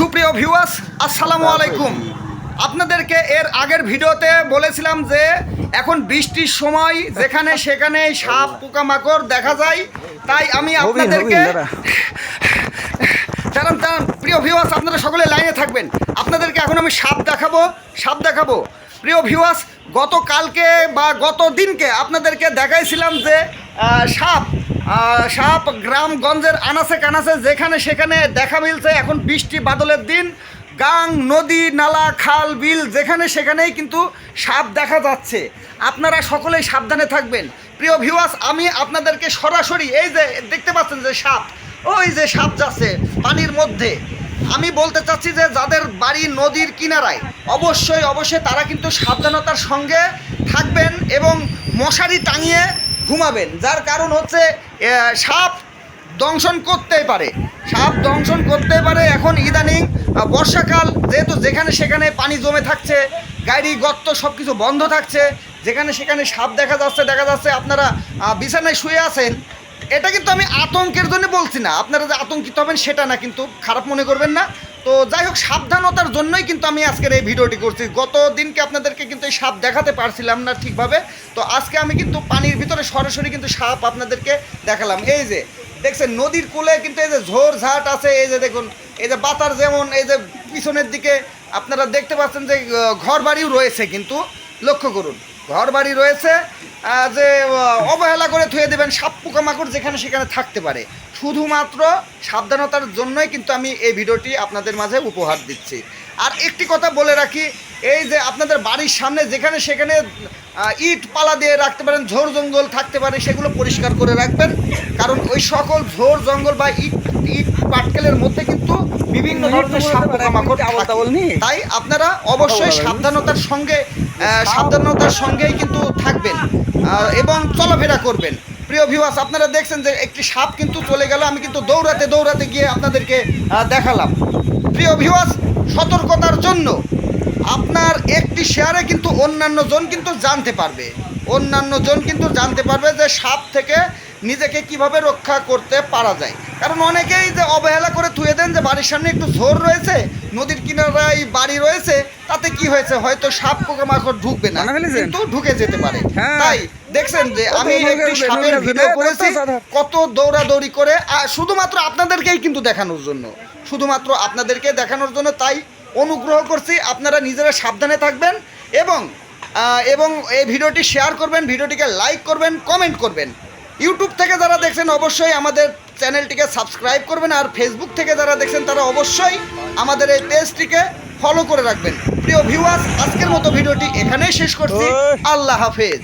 সুপ্রিয় ভিউয়ার্স আসসালামু আলাইকুম। আপনাদেরকে এর আগের ভিডিওতে বলেছিলাম যে এখন বৃষ্টির সময় যেখানে সেখানে সাপ পোকামাকড় দেখা যায়। তাই আমি আপনাদেরকে দাঁড়ান দাঁড়ান। প্রিয় ভিউয়ার্স আপনারা সকলে লাইনে থাকবেন। আপনাদেরকে এখন আমি সাপ দেখাবো সাপ দেখাবো। প্রিয় ভিউয়ার্স গতকালকে বা গত দিনকে আপনাদেরকে দেখাইছিলাম যে সাপ সাপ গ্রামগঞ্জের আনাচে কানাচে, যেখানে সেখানে দেখা মিলছে এখন বৃষ্টি বাদলের দিন। গাং, নদী, নালা, খাল, বিল, যেখানে সেখানেই কিন্তু সাপ দেখা যাচ্ছে। আপনারা সকলেই সাবধানে থাকবেন। প্রিয় ভিউয়ার্স আমি আপনাদেরকে সরাসরি এই যে দেখতে পাচ্ছেন যে সাপ, ওই যে সাপ যাচ্ছে পানির মধ্যে। আমি বলতে চাচ্ছি যে যাদের বাড়ি নদীর কিনারায়, অবশ্যই অবশ্যই তারা কিন্তু সাবধানতার সঙ্গে থাকবেন এবং মশারি টাঙিয়ে ঘুমাবেন, যার কারণ হচ্ছে সাপ দংশন করতেই পারে। সাপ দংশন করতেই পারে এখন ইদানিং বর্ষাকাল, যেহেতু যেখানে সেখানে পানি জমে থাকছে, গাড়ি, গর্ত সব কিছু বন্ধ থাকছে, যেখানে সেখানে সাপ দেখা যাচ্ছে দেখা যাচ্ছে আপনারা বিছানায় শুয়ে আছেন, এটা কিন্তু আমি আতঙ্কের জন্য বলছি না। আপনারা যে আতঙ্কিত হবেন সেটা না, কিন্তু খারাপ মনে করবেন না। তো যাই হোক, সাবধানতার জন্যই কিন্তু আমি আজকের এই ভিডিওটি করছি। গত দিনকে আপনাদেরকে কিন্তু এই সাপ দেখাতে পারছিলাম না ঠিকভাবে। তো আজকে আমি কিন্তু পানির ভিতরে সরাসরি কিন্তু সাপ আপনাদেরকে দেখালাম। এই যে, দেখছেন, নদীর কূলে কিন্তু এই যে ঝোড় ঝাট আছে, এই যে দেখুন, এই যে বাতার যেমন, এই যে পিছনের দিকে আপনারা দেখতে পাচ্ছেন যে ঘর বাড়িও রয়েছে কিন্তু। লক্ষ্য করুন। ঘর বাড়ি রয়েছে যে অবহেলা করে থুয়ে দেবেন সাপ পোকামাকড় যেখানে সেখানে থাকতে পারে। শুধুমাত্র সাবধানতার জন্যই কিন্তু আমি এই ভিডিওটি আপনাদের মাঝে উপহার দিচ্ছি। আর একটি কথা বলে রাখি, এই যে আপনাদের বাড়ির সামনে যেখানে সেখানে ইট পালা দিয়ে রাখতে পারেন ঝোড় জঙ্গল থাকতে পারে সেগুলো পরিষ্কার করে রাখবেন। কারণ ওই সকল ঝোড় জঙ্গল বা ইট ইট পাটকেলের মধ্যে কিন্তু বিভিন্ন ধরনের সাপ পোকামাকড় থাকে। তাই আপনারা অবশ্যই সাবধানতার সঙ্গে সাবধানতার সঙ্গেই কিন্তু থাকবেন। আহ, এবং চলাফেরা করবেন। প্রিয় ভিউয়ার্স আপনারা দেখছেন যে একটি সাপ কিন্তু চলে গেল। আমি কিন্তু দৌড়াতে দৌড়াতে গিয়ে আপনাদেরকে দেখালাম। প্রিয় ভিউয়ার্স সতর্কতার জন্য আপনার একটি শেয়ারে কিন্তু অন্যান্য জন কিন্তু জানতে পারবে। অন্যান্য জন কিন্তু জানতে পারবে যে সাপ থেকে নিজেকে কীভাবে রক্ষা করতে পারা যায়। কারণ অনেকেই যে অবহেলা করে থুয়ে দেন যে বাড়ির সামনে একটু ঝোর রয়েছে নদীর কিনারায় বাড়ি রয়েছে তাতে কি হয়েছে? হয়তো সাপ পোকামাকড় ঢুকবে না কিন্তু ঢুকে যেতে পারে। হ্যাঁ। তাই দেখছেন যে আমি একটি সাপের ভিডিও করেছি কত দৌড়াদৌড়ি করে শুধুমাত্র আপনাদেরকেই কিন্তু দেখানোর জন্য। শুধুমাত্র আপনাদেরকে দেখানোর জন্য তাই অনুগ্রহ করছি আপনারা নিজেরা সাবধানে থাকবেন এবং এবং এই ভিডিওটি শেয়ার করবেন ভিডিওটিকে লাইক করবেন কমেন্ট করবেন। ইউটিউব থেকে যারা দেখছেন অবশ্যই আমাদের চ্যানেলটিকে সাবস্ক্রাইব করবেন আর ফেসবুক থেকে যারা দেখছেন তারা অবশ্যই আমাদের এই পেজটিকে ফলো করে রাখবেন। প্রিয় ভিউয়ার্স আজকের মতো ভিডিওটি এখানেই শেষ করছি। আল্লাহ হাফেজ।